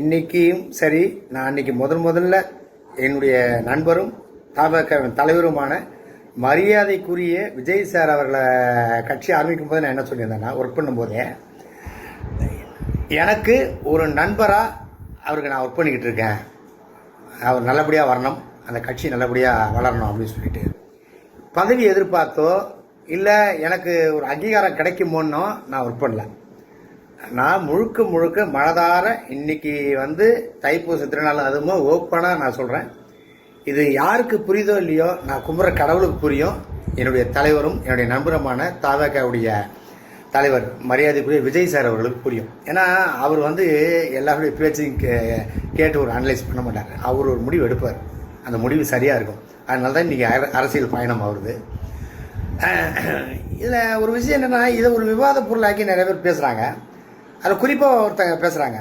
இன்னைக்கும் சரி நான் இன்னைக்கு முதல் முதல்ல என்னுடைய நண்பரும் தாபக தலைவருமான மரியாதைக்குரிய விஜய் சார் அவர்களை கட்சி ஆரம்பிக்கும் போது நான் என்ன சொல்லியிருந்தேன்னா ஒர்க் பண்ணும்போதே எனக்கு ஒரு நண்பராக அவருக்கு நான் ஒர்க் பண்ணிக்கிட்டு இருக்கேன். அவர் நல்லபடியாக வரணும் அந்த கட்சி நல்லபடியாக வளரணும் அப்படின்னு சொல்லிட்டு. பதவி எதிர்பார்த்தோ இல்லை எனக்கு ஒரு அங்கீகாரம் கிடைக்குமோன்னோ நான் ஒர்க் பண்ணல. நான் முழுக்க முழுக்க மனதார இன்னைக்கு வந்து தைப்பூச திருநாள் அதுமோ ஓப்பனாக நான் சொல்கிறேன் இது யாருக்கு புரியுதோ இல்லையோ நான் கும்புற கடவுளுக்கு புரியும். என்னுடைய தலைவரும் என்னுடைய நண்பருமான தாவகாவுடைய தலைவர் மரியாதைக்குரிய விஜய் சார் அவர்களுக்கு புரியும். ஏன்னா அவர் வந்து எல்லாருடைய பேச்சையும் கே கேட்டு ஒரு அனலைஸ் பண்ண மாட்டார். அவர் ஒரு முடிவு எடுப்பார். அந்த முடிவு சரியாக இருக்கும். அதனால தான் இன்றைக்கி அரசியல் பயணம் ஆகுது. இதில் ஒரு விஷயம் என்னென்னா இதை ஒரு விவாத பொருளாக்கி நிறைய பேர் பேசுகிறாங்க அதில் குறிப்பாக ஒருத்தங்க பேசுகிறாங்க